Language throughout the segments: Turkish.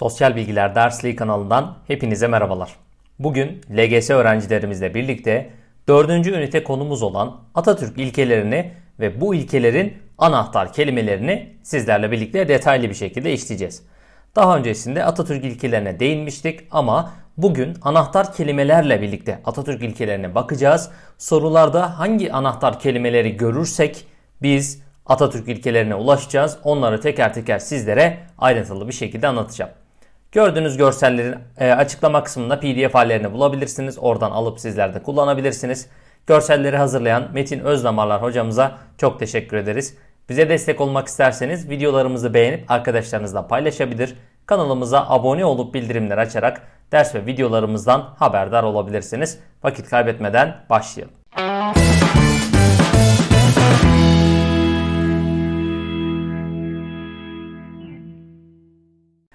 Sosyal Bilgiler Dersliği kanalından hepinize merhabalar. Bugün LGS öğrencilerimizle birlikte 4. ünite konumuz olan Atatürk ilkelerini ve bu ilkelerin anahtar kelimelerini sizlerle birlikte detaylı bir şekilde işleyeceğiz. Daha öncesinde Atatürk ilkelerine değinmiştik ama bugün anahtar kelimelerle birlikte Atatürk ilkelerine bakacağız. Sorularda hangi anahtar kelimeleri görürsek biz Atatürk ilkelerine ulaşacağız. Onları teker teker sizlere ayrıntılı bir şekilde anlatacağım. Gördüğünüz görsellerin e, açıklama kısmında pdf hallerini bulabilirsiniz. Oradan alıp sizler de kullanabilirsiniz. Görselleri hazırlayan Metin Özdamarlar hocamıza çok teşekkür ederiz. Bize destek olmak isterseniz videolarımızı beğenip arkadaşlarınızla paylaşabilir. Kanalımıza abone olup bildirimler açarak ders ve videolarımızdan haberdar olabilirsiniz. Vakit kaybetmeden başlayalım.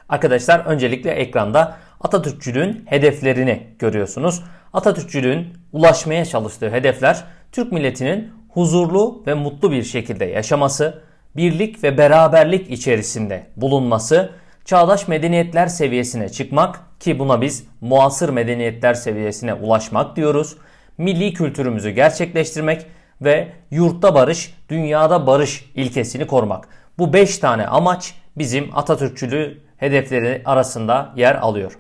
Arkadaşlar öncelikle ekranda Atatürkçülüğün hedeflerini görüyorsunuz. Atatürkçülüğün ulaşmaya çalıştığı hedefler Türk milletinin huzurlu ve mutlu bir şekilde yaşaması, birlik ve beraberlik içerisinde bulunması, çağdaş medeniyetler seviyesine çıkmak ki buna biz muasır medeniyetler seviyesine ulaşmak diyoruz. Milli kültürümüzü gerçekleştirmek ve yurtta barış, dünyada barış ilkesini korumak. Bu 5 tane amaç bizim Atatürkçülüğü hedefleri arasında yer alıyor.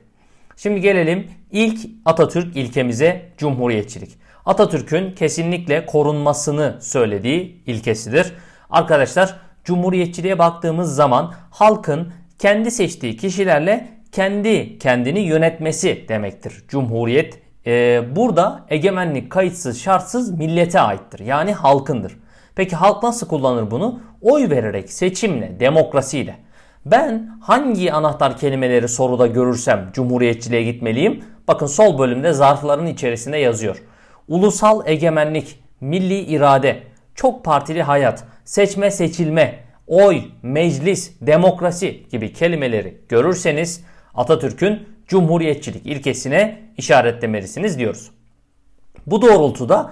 Şimdi gelelim ilk Atatürk ilkemize Cumhuriyetçilik. Atatürk'ün kesinlikle korunmasını söylediği ilkesidir. Arkadaşlar Cumhuriyetçiliğe baktığımız zaman halkın kendi seçtiği kişilerle kendi kendini yönetmesi demektir. Cumhuriyet e, burada egemenlik kayıtsız şartsız millete aittir. Yani halkındır. Peki halk nasıl kullanır bunu? Oy vererek, seçimle, demokrasiyle. Ben hangi anahtar kelimeleri soruda görürsem cumhuriyetçiliğe gitmeliyim? Bakın sol bölümde zarfların içerisinde yazıyor. Ulusal egemenlik, milli irade, çok partili hayat, seçme seçilme, oy, meclis, demokrasi gibi kelimeleri görürseniz Atatürk'ün cumhuriyetçilik ilkesine işaretlemelisiniz diyoruz. Bu doğrultuda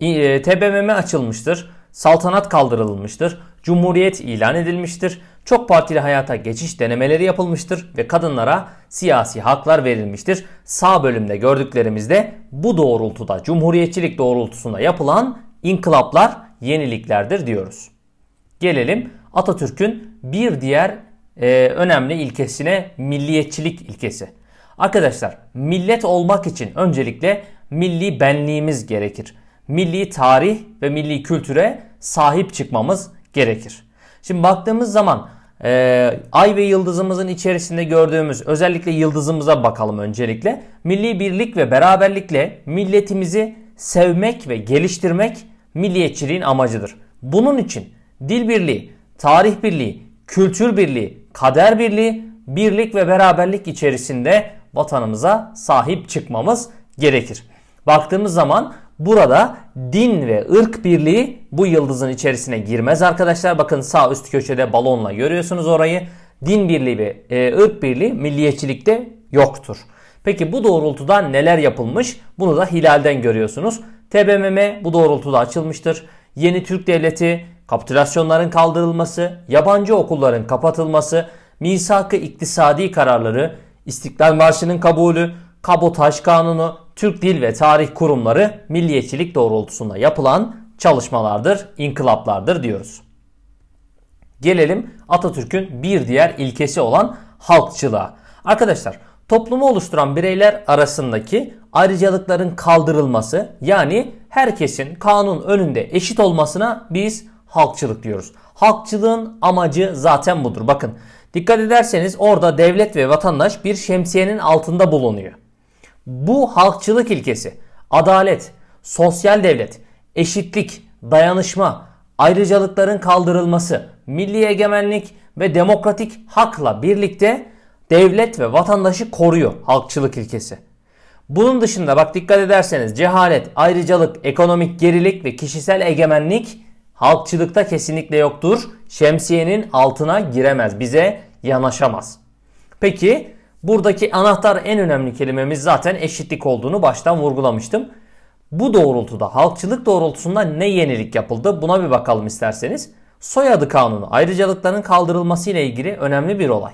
e, TBMM açılmıştır, saltanat kaldırılmıştır, cumhuriyet ilan edilmiştir, çok partili hayata geçiş denemeleri yapılmıştır ve kadınlara siyasi haklar verilmiştir. Sağ bölümde gördüklerimizde bu doğrultuda cumhuriyetçilik doğrultusunda yapılan inkılaplar yeniliklerdir diyoruz. Gelelim Atatürk'ün bir diğer e, önemli ilkesine milliyetçilik ilkesi. Arkadaşlar millet olmak için öncelikle milli benliğimiz gerekir. Milli tarih ve milli kültüre sahip çıkmamız gerekir. Şimdi baktığımız zaman e, ay ve yıldızımızın içerisinde gördüğümüz özellikle yıldızımıza bakalım öncelikle. Milli birlik ve beraberlikle milletimizi sevmek ve geliştirmek milliyetçiliğin amacıdır. Bunun için dil birliği, tarih birliği, kültür birliği, kader birliği, birlik ve beraberlik içerisinde vatanımıza sahip çıkmamız gerekir. Baktığımız zaman Burada din ve ırk birliği bu yıldızın içerisine girmez arkadaşlar. Bakın sağ üst köşede balonla görüyorsunuz orayı. Din birliği ve e, ırk birliği milliyetçilikte yoktur. Peki bu doğrultuda neler yapılmış? Bunu da Hilal'den görüyorsunuz. TBMM bu doğrultuda açılmıştır. Yeni Türk Devleti, kapitülasyonların kaldırılması, yabancı okulların kapatılması, misak-ı iktisadi kararları, İstiklal Marşı'nın kabulü, kabotaj kanunu, Türk Dil ve Tarih Kurumları milliyetçilik doğrultusunda yapılan çalışmalardır, inkılaplardır diyoruz. Gelelim Atatürk'ün bir diğer ilkesi olan halkçılığa. Arkadaşlar toplumu oluşturan bireyler arasındaki ayrıcalıkların kaldırılması yani herkesin kanun önünde eşit olmasına biz halkçılık diyoruz. Halkçılığın amacı zaten budur. Bakın dikkat ederseniz orada devlet ve vatandaş bir şemsiyenin altında bulunuyor. Bu halkçılık ilkesi, adalet, sosyal devlet, eşitlik, dayanışma, ayrıcalıkların kaldırılması, milli egemenlik ve demokratik hakla birlikte devlet ve vatandaşı koruyor halkçılık ilkesi. Bunun dışında bak dikkat ederseniz cehalet, ayrıcalık, ekonomik gerilik ve kişisel egemenlik halkçılıkta kesinlikle yoktur. Şemsiyenin altına giremez, bize yanaşamaz. Peki Buradaki anahtar en önemli kelimemiz zaten eşitlik olduğunu baştan vurgulamıştım. Bu doğrultuda halkçılık doğrultusunda ne yenilik yapıldı buna bir bakalım isterseniz. Soyadı kanunu ayrıcalıkların kaldırılması ile ilgili önemli bir olay.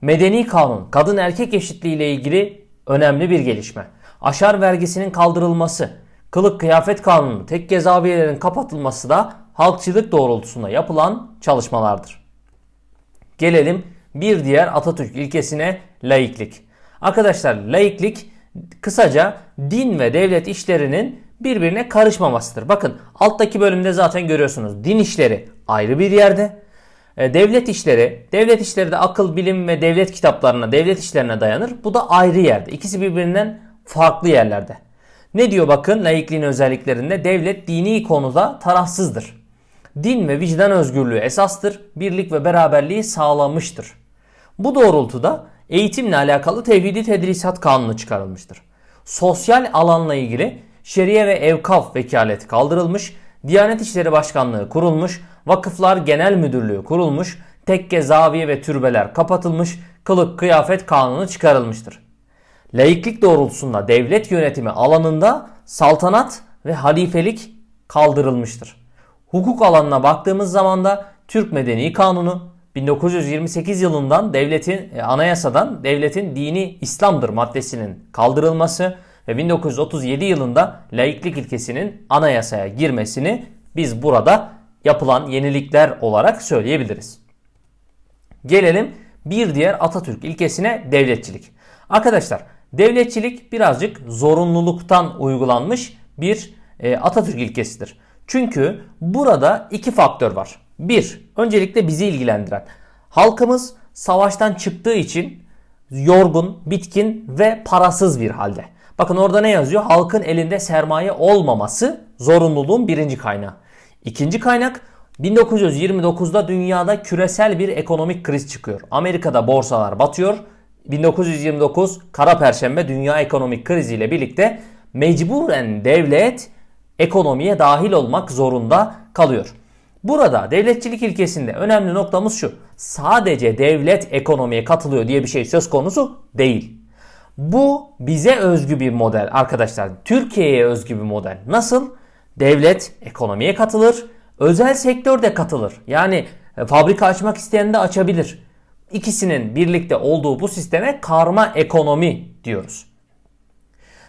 Medeni kanun, kadın erkek eşitliği ile ilgili önemli bir gelişme. Aşar vergisinin kaldırılması, kılık kıyafet kanunu, tek zaviyelerin kapatılması da halkçılık doğrultusunda yapılan çalışmalardır. Gelelim bir diğer Atatürk ilkesine laiklik. Arkadaşlar laiklik kısaca din ve devlet işlerinin birbirine karışmamasıdır. Bakın alttaki bölümde zaten görüyorsunuz. Din işleri ayrı bir yerde. E, devlet işleri, devlet işleri de akıl, bilim ve devlet kitaplarına, devlet işlerine dayanır. Bu da ayrı yerde. İkisi birbirinden farklı yerlerde. Ne diyor bakın laikliğin özelliklerinde? Devlet dini konuda tarafsızdır. Din ve vicdan özgürlüğü esastır. Birlik ve beraberliği sağlamıştır. Bu doğrultuda eğitimle alakalı tevhidi tedrisat kanunu çıkarılmıştır. Sosyal alanla ilgili şeriye ve evkaf vekaleti kaldırılmış, Diyanet İşleri Başkanlığı kurulmuş, Vakıflar Genel Müdürlüğü kurulmuş, tekke, zaviye ve türbeler kapatılmış, kılık kıyafet kanunu çıkarılmıştır. Laiklik doğrultusunda devlet yönetimi alanında saltanat ve halifelik kaldırılmıştır. Hukuk alanına baktığımız zaman da Türk Medeni Kanunu 1928 yılından devletin e, anayasadan devletin dini İslam'dır maddesinin kaldırılması ve 1937 yılında laiklik ilkesinin anayasaya girmesini biz burada yapılan yenilikler olarak söyleyebiliriz. Gelelim bir diğer Atatürk ilkesine devletçilik. Arkadaşlar devletçilik birazcık zorunluluktan uygulanmış bir e, Atatürk ilkesidir. Çünkü burada iki faktör var. Bir, öncelikle bizi ilgilendiren. Halkımız savaştan çıktığı için yorgun, bitkin ve parasız bir halde. Bakın orada ne yazıyor? Halkın elinde sermaye olmaması zorunluluğun birinci kaynağı. İkinci kaynak 1929'da dünyada küresel bir ekonomik kriz çıkıyor. Amerika'da borsalar batıyor. 1929 Kara Perşembe dünya ekonomik kriziyle birlikte mecburen devlet ekonomiye dahil olmak zorunda kalıyor. Burada devletçilik ilkesinde önemli noktamız şu. Sadece devlet ekonomiye katılıyor diye bir şey söz konusu değil. Bu bize özgü bir model arkadaşlar. Türkiye'ye özgü bir model. Nasıl? Devlet ekonomiye katılır, özel sektör de katılır. Yani e, fabrika açmak isteyen de açabilir. İkisinin birlikte olduğu bu sisteme karma ekonomi diyoruz.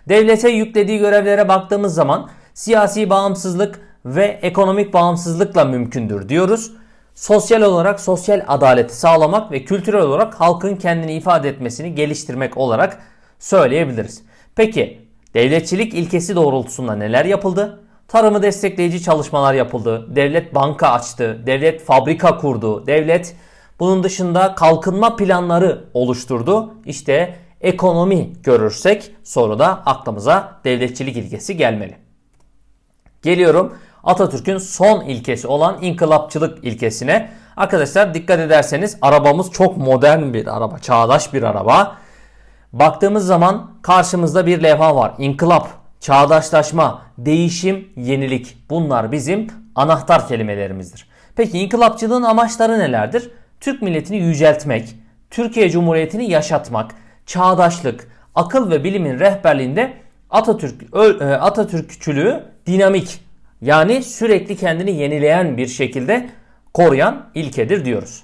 Devlete yüklediği görevlere baktığımız zaman siyasi bağımsızlık ve ekonomik bağımsızlıkla mümkündür diyoruz. Sosyal olarak sosyal adaleti sağlamak ve kültürel olarak halkın kendini ifade etmesini geliştirmek olarak söyleyebiliriz. Peki devletçilik ilkesi doğrultusunda neler yapıldı? Tarımı destekleyici çalışmalar yapıldı. Devlet banka açtı. Devlet fabrika kurdu. Devlet bunun dışında kalkınma planları oluşturdu. İşte ekonomi görürsek soruda aklımıza devletçilik ilkesi gelmeli. Geliyorum Atatürk'ün son ilkesi olan inkılapçılık ilkesine. Arkadaşlar dikkat ederseniz arabamız çok modern bir araba, çağdaş bir araba. Baktığımız zaman karşımızda bir levha var. İnkılap, çağdaşlaşma, değişim, yenilik. Bunlar bizim anahtar kelimelerimizdir. Peki inkılapçılığın amaçları nelerdir? Türk milletini yüceltmek, Türkiye Cumhuriyeti'ni yaşatmak, çağdaşlık, akıl ve bilimin rehberliğinde Atatürk e, Atatürkçülüğü dinamik yani sürekli kendini yenileyen bir şekilde koruyan ilkedir diyoruz.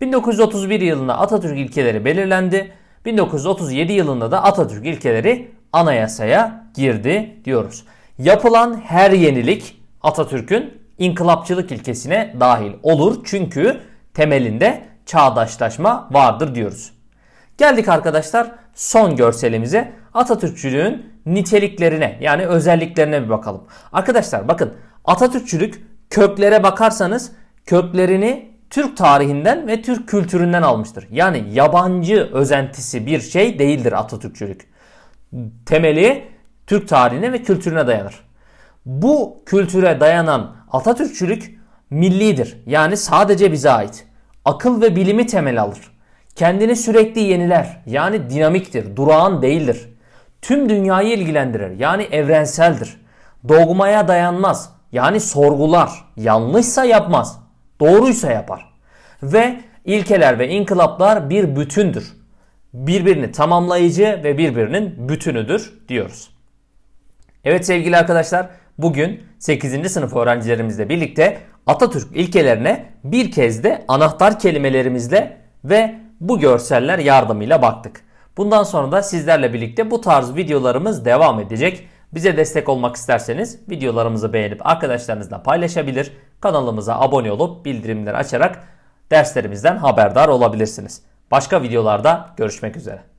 1931 yılında Atatürk ilkeleri belirlendi. 1937 yılında da Atatürk ilkeleri anayasaya girdi diyoruz. Yapılan her yenilik Atatürk'ün inkılapçılık ilkesine dahil olur. Çünkü temelinde çağdaşlaşma vardır diyoruz. Geldik arkadaşlar son görselimize. Atatürkçülüğün niteliklerine yani özelliklerine bir bakalım. Arkadaşlar bakın Atatürkçülük köklere bakarsanız köklerini Türk tarihinden ve Türk kültüründen almıştır. Yani yabancı özentisi bir şey değildir Atatürkçülük. Temeli Türk tarihine ve kültürüne dayanır. Bu kültüre dayanan Atatürkçülük millidir. Yani sadece bize ait. Akıl ve bilimi temel alır. Kendini sürekli yeniler. Yani dinamiktir, durağan değildir. Tüm dünyayı ilgilendirir. Yani evrenseldir. Dogmaya dayanmaz. Yani sorgular. Yanlışsa yapmaz. Doğruysa yapar. Ve ilkeler ve inkılaplar bir bütündür. Birbirini tamamlayıcı ve birbirinin bütünüdür diyoruz. Evet sevgili arkadaşlar bugün 8. sınıf öğrencilerimizle birlikte Atatürk ilkelerine bir kez de anahtar kelimelerimizle ve bu görseller yardımıyla baktık. Bundan sonra da sizlerle birlikte bu tarz videolarımız devam edecek. Bize destek olmak isterseniz videolarımızı beğenip arkadaşlarınızla paylaşabilir, kanalımıza abone olup bildirimleri açarak derslerimizden haberdar olabilirsiniz. Başka videolarda görüşmek üzere.